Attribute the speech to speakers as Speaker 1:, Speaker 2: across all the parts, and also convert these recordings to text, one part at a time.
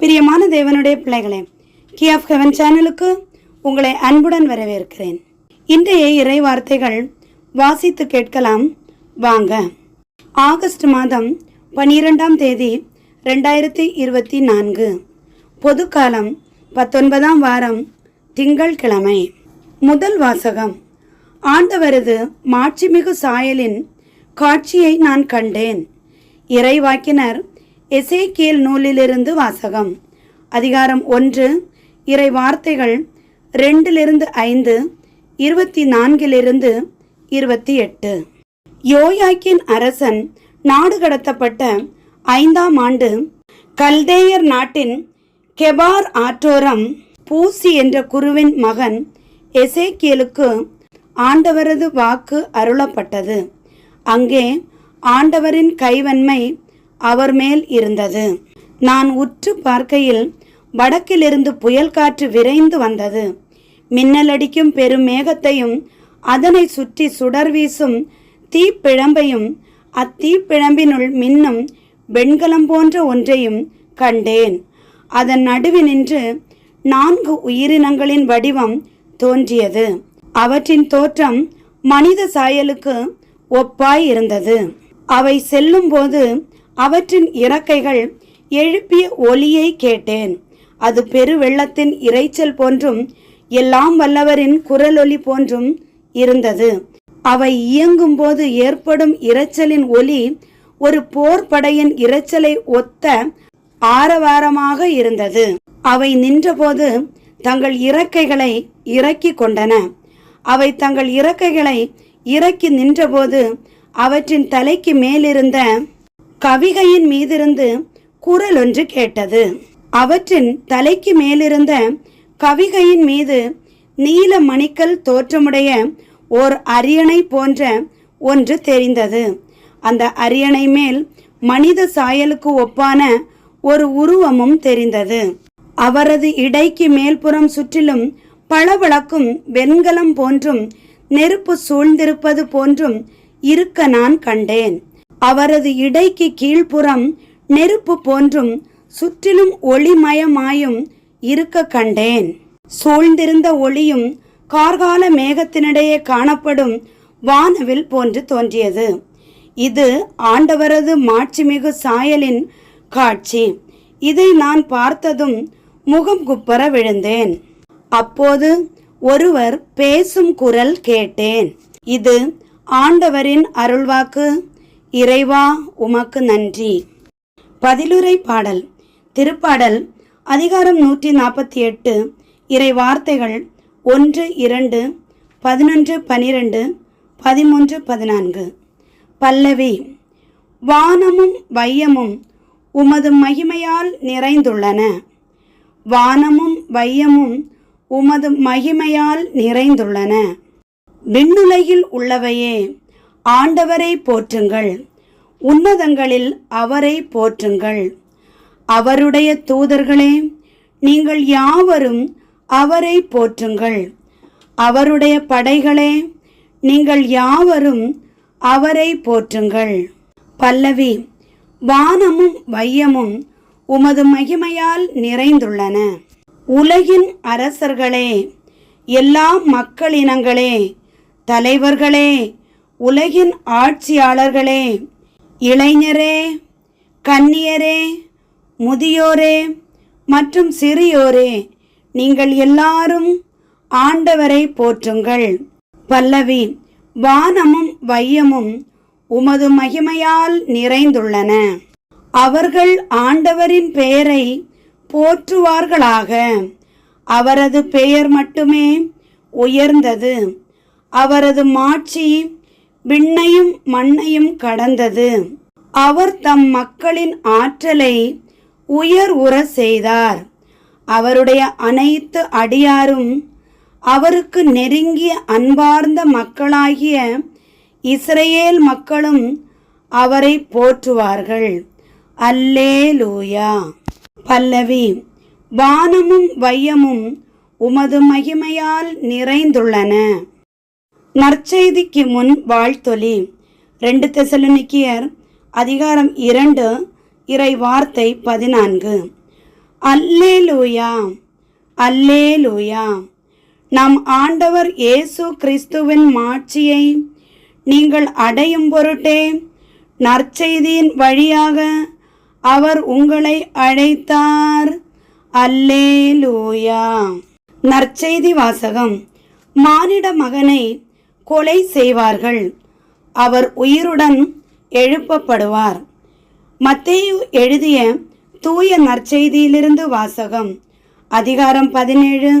Speaker 1: பிரியமான தேவனுடைய பிள்ளைகளே கி ஆஃப் ஹெவன் சேனலுக்கு உங்களை அன்புடன் வரவேற்கிறேன். இன்றைய இறை வார்த்தைகள் வாசித்து கேட்கலாம். வாங்க. ஆகஸ்ட் மாதம் பனிரெண்டாம் தேதி ரெண்டாயிரத்தி இருபத்தி நான்கு. பொதுக்காலம் பத்தொன்பதாம் வாரம் திங்கள்கிழமை முதல் வாசகம். ஆண்டவரது மாட்சிமிகு சாயலின் காட்சியை நான் கண்டேன். இறைவாக்கினர் எசேக்கியல் நூலிலிருந்து வாசகம். அதிகாரம் ஒன்று. இறை வார்த்தைகள் ரெண்டிலிருந்து ஐந்து இருபத்தி நான்கிலிருந்து இருபத்தி எட்டு யோயாக்கின் அரசன் நாடு கடத்தப்பட்ட ஐந்தாம் ஆண்டு கல்தேயர் நாட்டின் கெபார் ஆற்றோரம் பூசி என்ற குருவின் மகன் எசேக்கியலுக்கு ஆண்டவரது வாக்கு அருளப்பட்டது. அங்கே ஆண்டவரின் கைவன்மை அவர் மேல் இருந்தது. நான் உற்று பார்க்கையில் வடக்கிலிருந்து புயல் காற்று விரைந்து வந்தது. மின்னலடிக்கும் பெரும் மேகத்தையும் அதனை சுற்றி சுடர் வீசும் தீப்பிழம்பையும் அத்தீப்பிழம்பினுள் மின்னும் வெண்கலம் போன்ற ஒன்றையும் கண்டேன். அதன் நடுவினின்று நான்கு உயிரினங்களின் வடிவம் தோன்றியது. அவற்றின் தோற்றம் மனித சாயலுக்கு ஒப்பாய் இருந்தது. அவை செல்லும்போது அவற்றின் இறக்கைகள் எழுப்பிய ஒலியை கேட்டேன். அது பெருவெள்ளத்தின் இரைச்சல் போன்றும் எல்லாம் வல்லவரின் குரலொலி போன்றும் இருந்தது. அவை இயங்கும் போது ஏற்படும் இரைச்சலின் ஒலி ஒரு போர் படையின் இரைச்சலை ஒத்த ஆரவாரமாக இருந்தது. அவை நின்றபோது தங்கள் இறக்கைகளை இறக்கி கொண்டன. அவை தங்கள் இறக்கைகளை இறக்கி நின்றபோது அவற்றின் தலைக்கு மேலிருந்த கவிகையின் மீதிருந்து குரல் ஒன்று கேட்டது. அவற்றின் தலைக்கு மேலிருந்த கவிகையின் மீது நீல மணிக்கல் தோற்றமுடைய ஓர் அரியணை போன்ற ஒன்று தெரிந்தது. அந்த அரியணை மேல் மனித சாயலுக்கு ஒப்பான ஒரு உருவமும் தெரிந்தது. அவரது இடைக்கு மேல்புறம் சுற்றிலும் பளபளக்கும் வெண்கலம் போன்றும் நெருப்பு சூழ்ந்திருப்பது போன்றும் இருக்க நான் கண்டேன். அவரது இடைக்கு கீழ்ப்புறம் நெருப்பு போன்றும் சுற்றிலும் ஒளிமயமாயும் இருக்க கண்டேன். சூழ்ந்திருந்த ஒளியும் கார்கால மேகத்தினிடையே காணப்படும் வானவில் போன்று தோன்றியது. இது ஆண்டவரது மாட்சிமிகு சாயலின் காட்சி. இதை நான் பார்த்ததும் முகம் குப்பர விழுந்தேன். அப்போது ஒருவர் பேசும் குரல் கேட்டேன். இது ஆண்டவரின் அருள்வாக்கு. இறைவா உமக்கு நன்றி. பதிலுரை பாடல் திருப்பாடல் அதிகாரம் நூற்றி நாற்பத்தி எட்டு இறை வார்த்தைகள் ஒன்று இரண்டு பதினொன்று பனிரெண்டு பதிமூன்று பதினான்கு. பல்லவி வானமும் வையமும் உமது மகிமையால் நிறைந்துள்ளன. வானமும் வையமும் உமது மகிமையால் நிறைந்துள்ளன. விண்ணுலகில் உள்ளவையே ஆண்டவரை போற்றுங்கள். உன்னதங்களில் அவரை போற்றுங்கள். அவருடைய தூதர்களே நீங்கள் யாவரும் அவரை போற்றுங்கள். அவருடைய படைகளே நீங்கள் யாவரும் அவரை போற்றுங்கள். பல்லவி வானமும் வையமும் உமது மகிமையால் நிறைந்துள்ளன. உலகின் அரசர்களே எல்லா மக்களினங்களே தலைவர்களே உலகின் ஆட்சியாளர்களே இளைஞரே கன்னியரே முதியோரே மற்றும் சிறியோரே நீங்கள் எல்லாரும் ஆண்டவரை போற்றுங்கள். பல்லவி வானமும் வையமும் உமது மகிமையால் நிறைந்துள்ளன. அவர்கள் ஆண்டவரின் பெயரை போற்றுவார்களாக. அவரது பெயர் மட்டுமே உயர்ந்தது. அவரது மாட்சி விண்ணையும் மண்ணையும் கடந்தது. அவர் தம் மக்களின் ஆற்றலை உயர் உற செய்தார். அவருடைய அனைத்து அடியாரும் அவருக்கு நெருங்கிய அன்பார்ந்த மக்களாகிய இஸ்ரேல் மக்களும் அவரை போற்றுவார்கள். அல்லே லூயா பல்லவி வானமும் வையமும் உமது மகிமையால் நிறைந்துள்ளன. நற்செய்திக்கு முன் வாழ்த்தொலி. ரெண்டு தெசலுனிக்கியர் அதிகாரம் இரண்டு இறை வார்த்தை பதினான்கு. அல்லே லூயா அல்லே லூயா நம் ஆண்டவர் இயேசு கிறிஸ்துவின் மாட்சியை நீங்கள் அடையும் பொருட்டே நற்செய்தியின் வழியாக அவர் உங்களை அழைத்தார். அல்லே லூயா நற்செய்தி வாசகம். மானிட மகனை கொலை செய்வார்கள். அவர் உயிருடன் எழுப்பப்படுவார். மத்தேயு எழுதிய தூய நற்செய்தியிலிருந்து வாசகம். அதிகாரம் பதினேழு.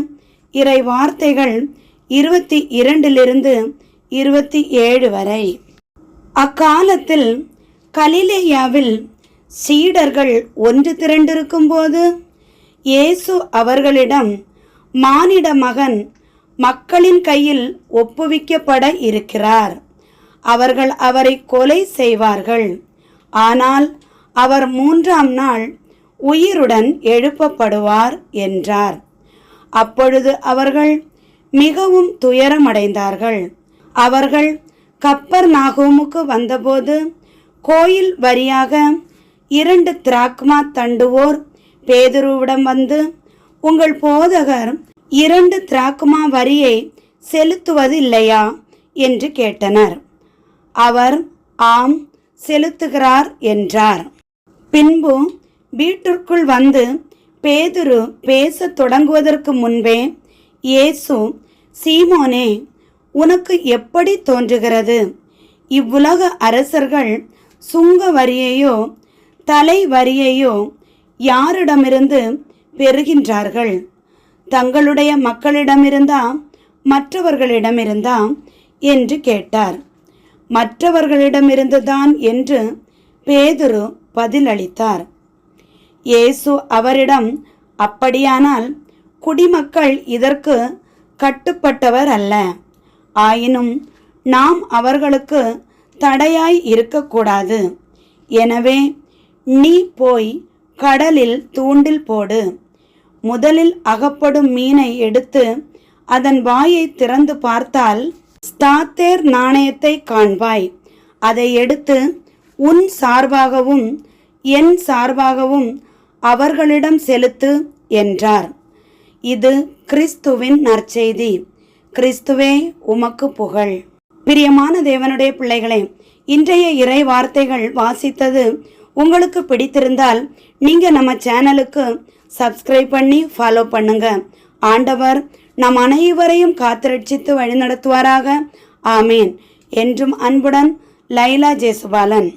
Speaker 1: இறை வார்த்தைகள் இருபத்தி இரண்டிலிருந்து இருபத்தி ஏழு வரை. அக்காலத்தில் கலிலேயாவில் சீடர்கள் ஒன்று திரண்டிருக்கும்போது இயேசு அவர்களிடம் மானிட மகன் மக்களின் கையில் ஒப்புவிக்கப்பட இருக்கிறார். அவர்கள் அவரை கொலை செய்வார்கள். ஆனால் அவர் மூன்றாம் நாள் உயிருடன் எழுப்பப்படுவார் என்றார். அப்பொழுது அவர்கள் மிகவும் துயரமடைந்தார்கள். அவர்கள் கப்பர் நாகோமுக்கு வந்தபோது கோயில் வரியாக இரண்டு திராக்மா தண்டுவோர் பேதுருவிடம் வந்து உங்கள் போதகர் இரண்டு திராக்குமா வரியை செலுத்துவது இல்லையா என்று கேட்டனர். அவர் ஆம் செலுத்துகிறார் என்றார். பின்பு வீட்டிற்குள் வந்து பேதுரு பேசத் தொடங்குவதற்கு முன்பே இயேசு சீமோனே உனக்கு எப்படி தோன்றுகிறது? இவ்வுலக அரசர்கள் சுங்க வரியையோ தலை வரியையோ யாரிடமிருந்து பெறுகின்றார்கள்? தங்களுடைய மக்களிடமிருந்தா மற்றவர்களிடமிருந்தா என்று கேட்டார். மற்றவர்களிடமிருந்துதான் என்று பேதுரு பதிலளித்தார். இயேசு அவரிடம் அப்படியானால் குடிமக்கள் இதற்கு கட்டுப்பட்டவர் அல்ல ஆயினும் நாம் அவர்களுக்கு தடையாய் இருக்கக்கூடாது. எனவே நீ போய் கடலில் தூண்டில் போடு. முதலில் அகப்படும் மீனை எடுத்து அதன் வாயை திறந்து பார்த்தால் ஸ்தாத்தேர் நாணயத்தை காண்பாய். அதை எடுத்து உன் சார்பாகவும் என் சார்பாகவும் அவர்களிடம் செலுத்து என்றார். இது கிறிஸ்துவின் நற்செய்தி. கிறிஸ்துவே உமக்கு புகழ். பிரியமான தேவனுடைய பிள்ளைகளே இன்றைய இறை வார்த்தைகள் வாசித்தது உங்களுக்கு பிடித்திருந்தால் நீங்கள் நம்ம சேனலுக்கு சப்ஸ்கிரைப் பண்ணி ஃபாலோ பண்ணுங்க. ஆண்டவர் நம் அனைவரையும் காத்திரட்சித்து வழிநடத்துவாராக. ஆமேன். என்றும் அன்புடன் லைலா ஜேசுபாலன்.